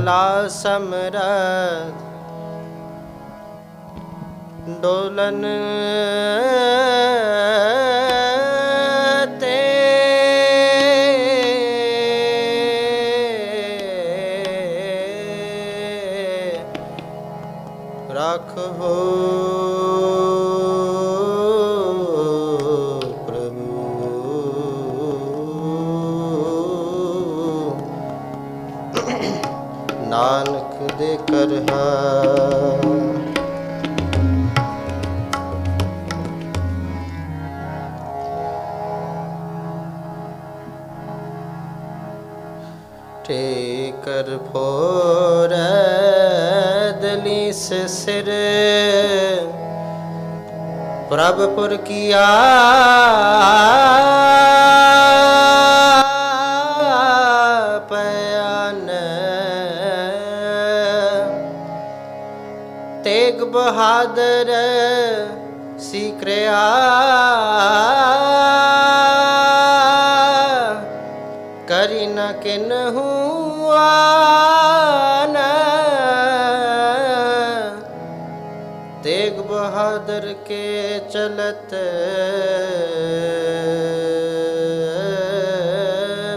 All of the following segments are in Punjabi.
ਭਲਾ ਸਮਰਥ ਡੋਲਨ ਨਾਨਕ ਦੇ ਕਰਹਾ ਠੇਕਰ ਫੋਰ ਦਲੀਸ ਸਿਰ। ਪ੍ਰਭ ਪੁਰ ਕੀਆ ਬਹਾਦਰ ਸਿਕਰਿਆ ਕਰੀ ਨ ਕਿਨਹੂ ਆਨ ਤੇਗ ਬਹਾਦਰ ਕੇ ਚਲਤ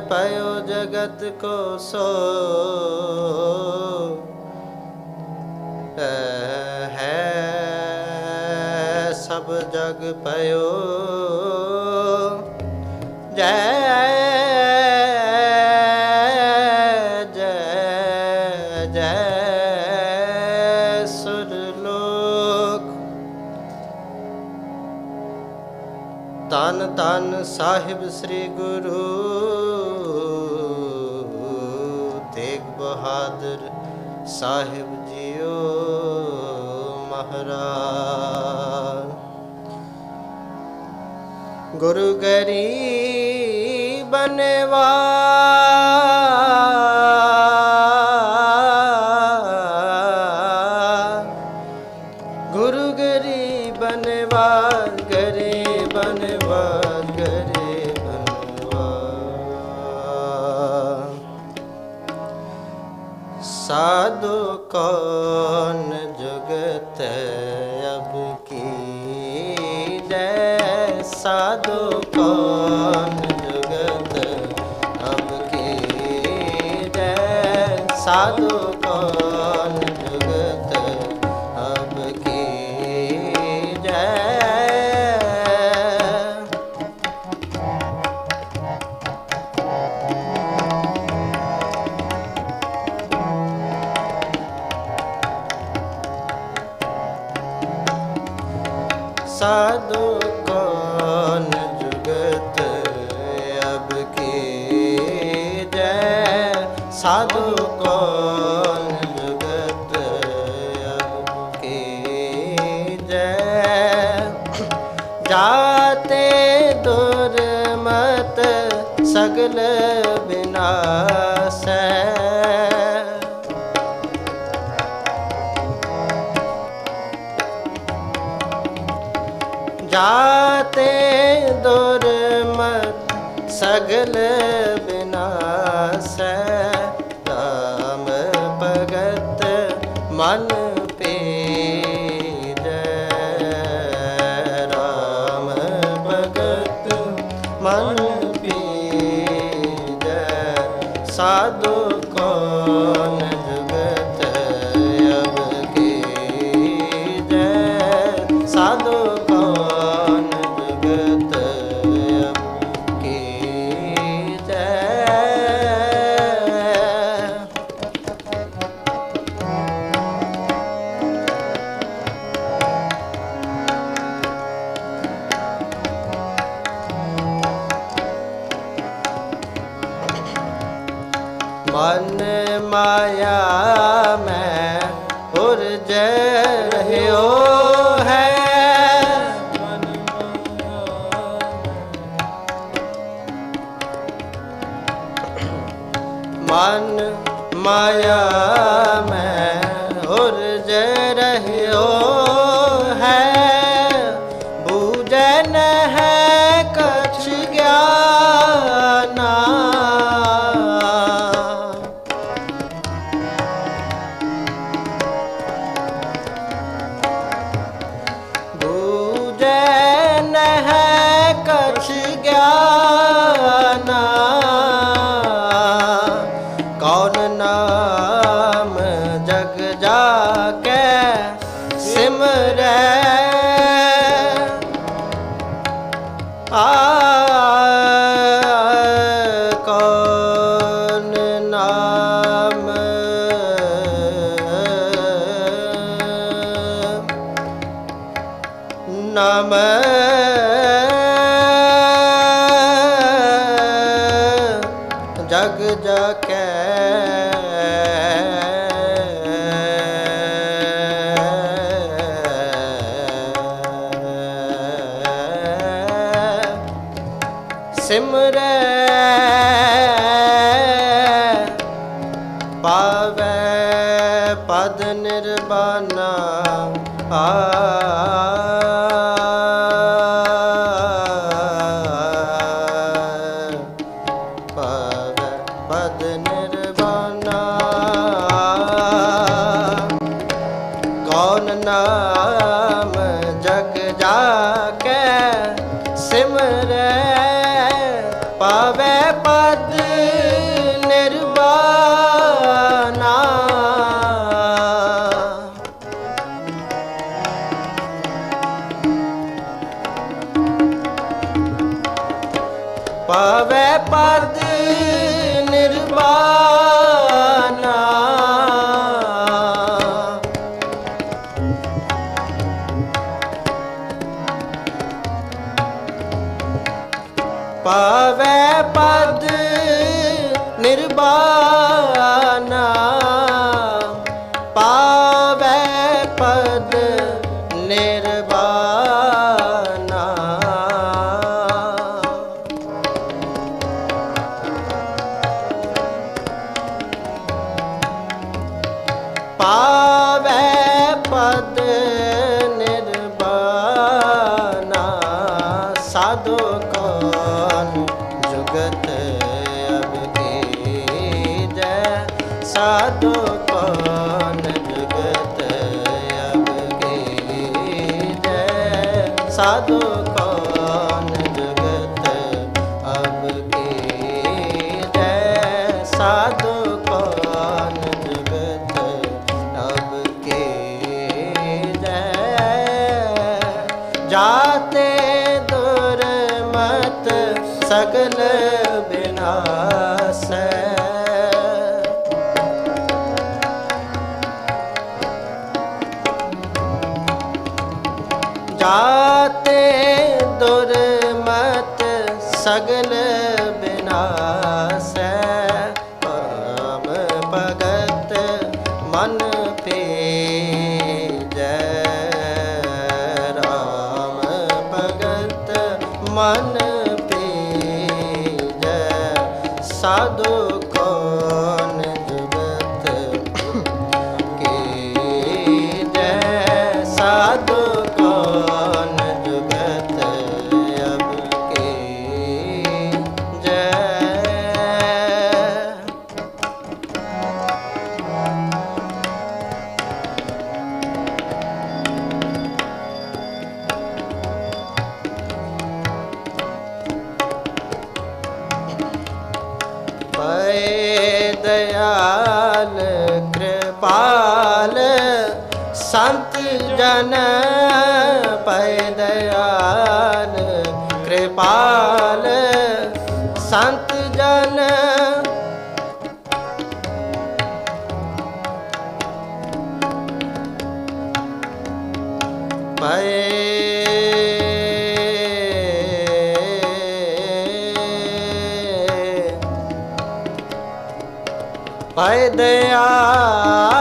ਪਾਇਓ ਜਗਤ ਕੋ ਸੋ ਪਇਓ। ਜੈ ਜੈ ਜੈ, ਸੁਰਲੋਕ। ਤਨ ਤਨ ਸਾਹਿਬ ਸ੍ਰੀ ਗੁਰੂ ਤੇਗ ਬਹਾਦਰ ਸਾਹਿਬ ਜੀਓ ਮਹਾਰਾਜ। ਗੁਰੂ ਗਰੀਬਨਵਾ ਜੈ ਬਿਨਾਸੈ ਜਾਤੇ ਦੁਰਮਤ ਸਗਲ ਬਿਨਾਸੈ ਰਾਮ ਭਗਤ ਮਨ ਮਨ ਮਾਇਆ ਮੈਂ ਸਿਮਰੈ। ਪਾਵੈ ਪਦ ਨਿਰਬਾਨਾ। ਆ ਨਾਮ ਜਗ ਜਾ ਕੇ ਸਿਮਰੈ। ਆਵੇ ਪਦ না साधु ਸਗਲ ਬਿਨਾਸ। ਮਨ ਪੈ ਦਇਆਲ ਕਿਰਪਾਲ ਸੰਤ ਜਨ। ਪੈ ਦਇਆ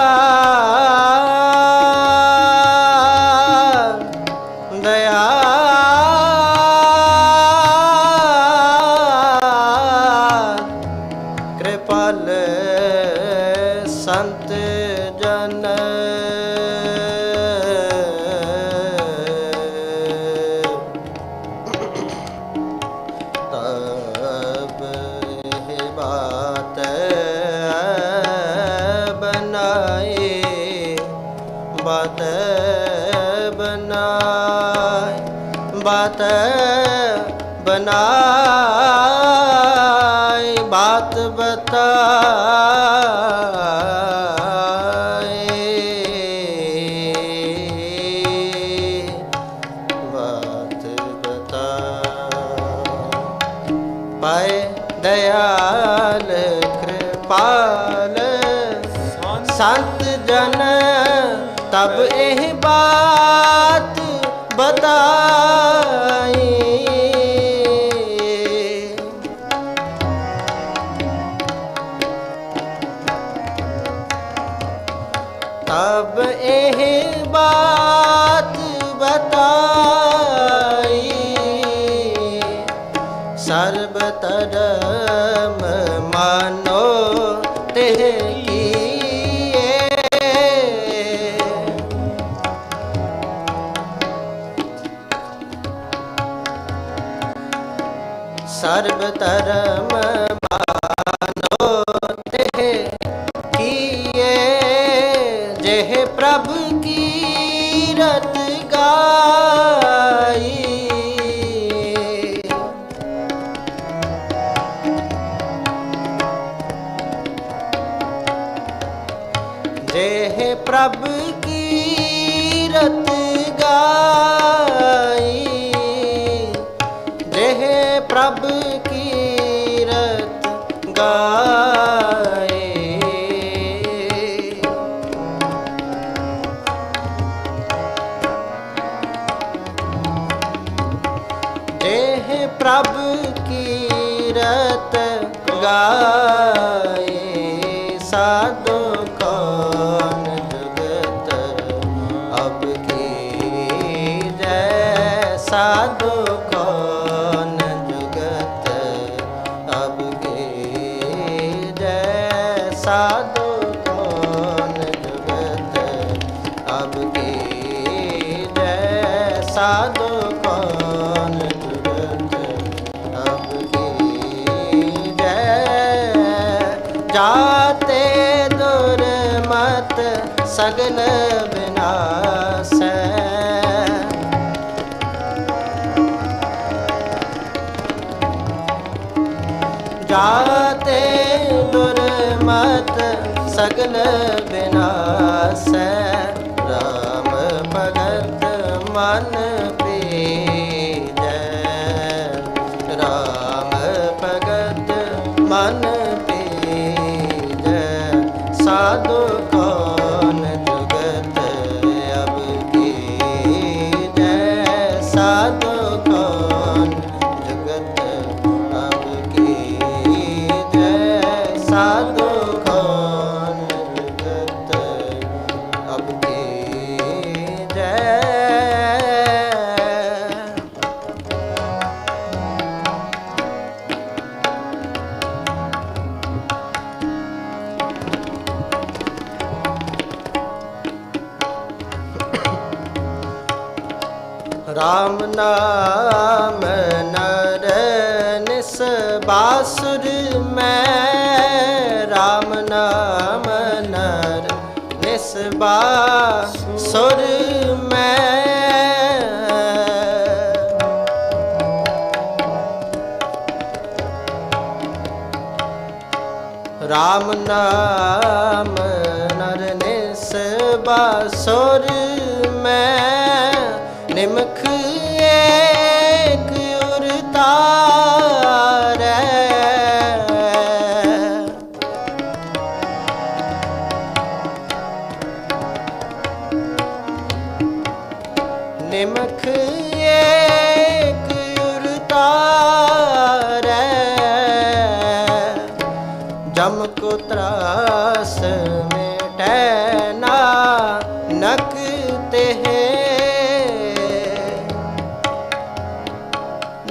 संत जन तब एह बात बताई ਸਰਬ ਧਰਮ 가. ਸਾਧੂ ਕੋਨ ਤੁਰੰਤ ਅਬ ਕੀ ਸਗਲ ਬਿਨਾਸੈ। ਜਾਤੇ ਸਗਲ ਬਿਨਾਸੈ। ਰਾਮ ਭਗਤ ਮਨ RAM ਨਾਮ ਨਰ ਨਿਸ ਬਾਸੁਰ ਮੈਂ RAM ਨਾਮ ਨਰ ਨਿਸ ਬਾਸੁਰ ਮੈਂ ਰਾਮ ਨਾਮ ਨਰ ਨਿਸ ਮੈਂ ਨਿਮਖ ਏਕ ਉਰਤਾ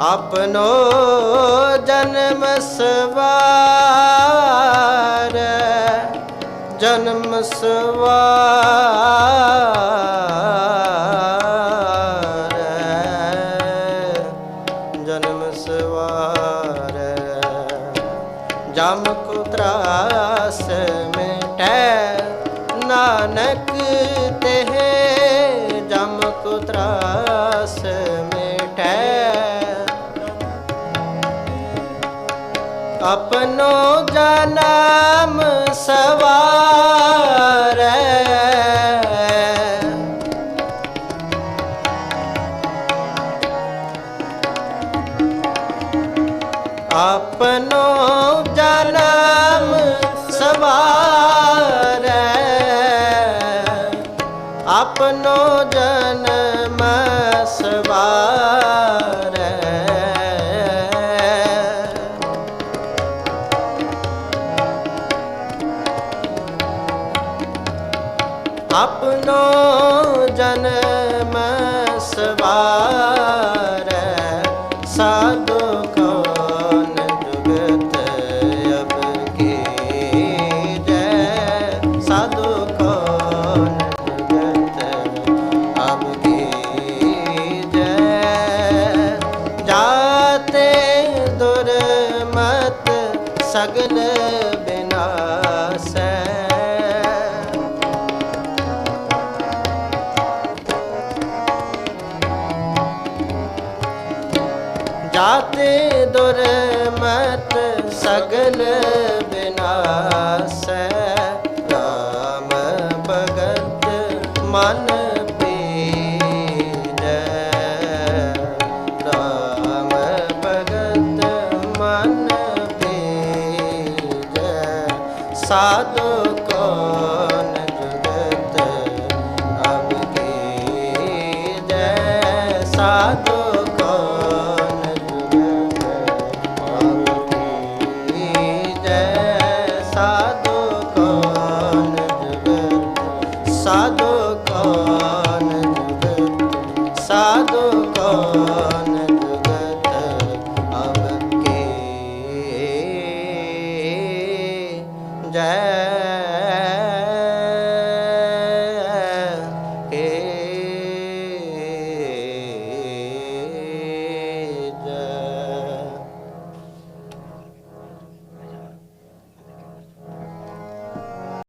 ਆਪਨੋ ਜਨਮ ਸਵਾਰ ਜਨਮ ਸਵਾਰ ਆਪਨੋ ਜਨਮ ਸਵਾਰੈ ਆਪਨੋ ਜਨਮ ਸਵਾਰੈ ਆਪਨੋ ਜਨਮ ਆਪਨੋ ਜਨਮ ਸਵਾ ਜਾਤੇ ਦੁਰਮਤ ਸਗਲ